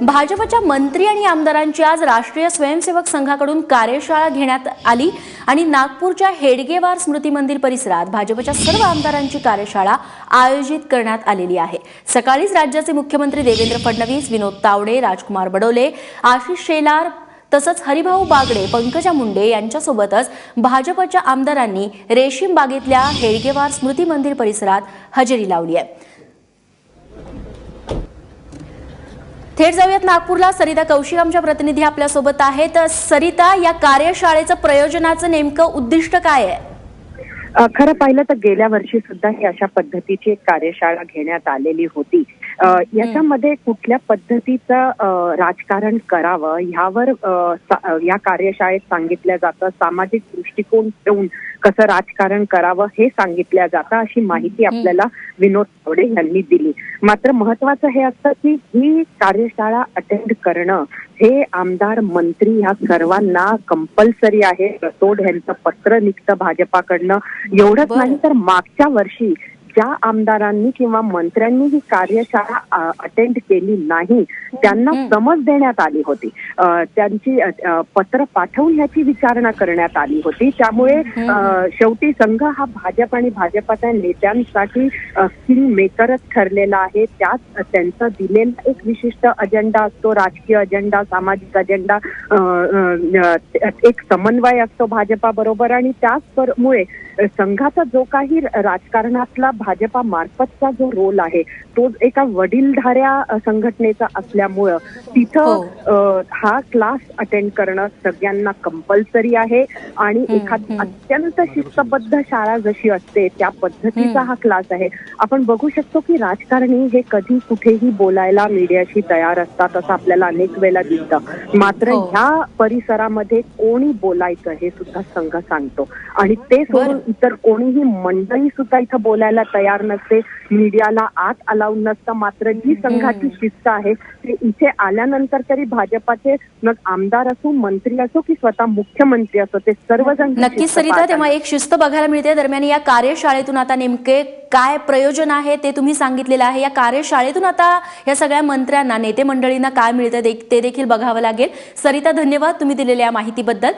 भाजपच्या मंत्री आणि आमदारांची आज राष्ट्रीय स्वयंसेवक संघाकडून कार्यशाळा घेण्यात आली आणि नागपूरच्या हेडगेवार स्मृती मंदिर परिसरात भाजपच्या सर्व आमदारांची कार्यशाळा आयोजित करण्यात आलेली आहे. सकाळीच राज्याचे मुख्यमंत्री देवेंद्र फडणवीस विनोद तावडे राजकुमार बडोले आशिष शेलार तसंच हरिभाऊ बागडे पंकजा मुंडे यांच्यासोबतच भाजपच्या आमदारांनी रेशीम बागेतल्या हेडगेवार स्मृती मंदिर परिसरात हजेरी लावली आहे. थेट जाऊयात नागपूरला. सरिता कौशिक आमच्या प्रतिनिधी आपल्यासोबत आहेत. सरिता या कार्यशाळेचं प्रयोजनाचं नेमकं उद्दिष्ट काय आहे? खरं पाहिलं तर गेल्या वर्षी सुद्धा ही अशा पद्धतीची एक कार्यशाळा घेण्यात आलेली होती. याच्यामध्ये कुठल्या पद्धतीचं राजकारण करावं ह्यावर या कार्यशाळेत सांगितलं जातं. सामाजिक दृष्टिकोन ठेवून कसं राजकारण करावं हे सांगितलं जातं अशी माहिती आपल्याला विनोद तावडे यांनी दिली. मात्र महत्वाचं हे असतं की ही कार्यशाळा अटेंड करणं हे आमदार मंत्री ह्या सर्वांना कंपल्सरी आहे. रतोड यांचं पत्र निघतं भाजपाकडनं. एवढंच. नाही तर मागच्या वर्षी ज्या आमदारांनी किंवा मंत्र्यांनी ही कार्यशाळा अटेंड केली नाही त्यांना. समज देण्यात आली होती. त्यांची पत्र पाठवून ह्याची विचारणा करण्यात आली होती. त्यामुळे शेवटी संघ हा भाजप आणि भाजपाच्या नेत्यांसाठी किंग मेकरच ठरलेला आहे. त्यात त्यांचा दिलेला एक विशिष्ट अजेंडा असतो राजकीय अजेंडा सामाजिक अजेंडा एक समन्वय असतो भाजपा बरोबर आणि त्याचमुळे संघाचा जो काही राजकारणातला भाजपा मार्फतचा जो रोल आहे तो एका वडीलधाऱ्या संघटनेचा असल्यामुळं तिथं हो. हा क्लास अटेंड करणं सगळ्यांना कंपल्सरी आहे आणि एखाद. अत्यंत शिस्तबद्ध शाळा जशी असते त्या पद्धतीचा. हा क्लास आहे आपण बघू शकतो की राजकारणी हे कधी कुठेही बोलायला मीडियाशी तयार असतात असं आपल्याला अनेक वेळेला दिसतं मात्र हो. ह्या परिसरामध्ये कोणी बोलायचं हे सुद्धा संघ सांगतो आणि ते सोडून. इतर कोणीही मंडळी सुद्धा इथं बोलायला तयार नसते. मीडियाला आत अलाउड नसतं. मात्र जी संघाची शिस्त आहे. ते इथे आल्यानंतर तरी भाजपाचे मग आमदार असो मंत्री असो की स्वतः मुख्यमंत्री असो ते सर्वजण नक्कीच सरिता. तेव्हा एक शिस्त बघायला मिळते. दरम्यान या कार्यशाळेतून आता नेमके काय प्रयोजन आहे ते तुम्ही सांगितलेलं आहे. या कार्यशाळेतून आता या सगळ्या मंत्र्यांना नेते मंडळींना काय मिळतं ते देखील बघावं लागेल. सरिता धन्यवाद तुम्ही दिलेल्या माहितीबद्दल.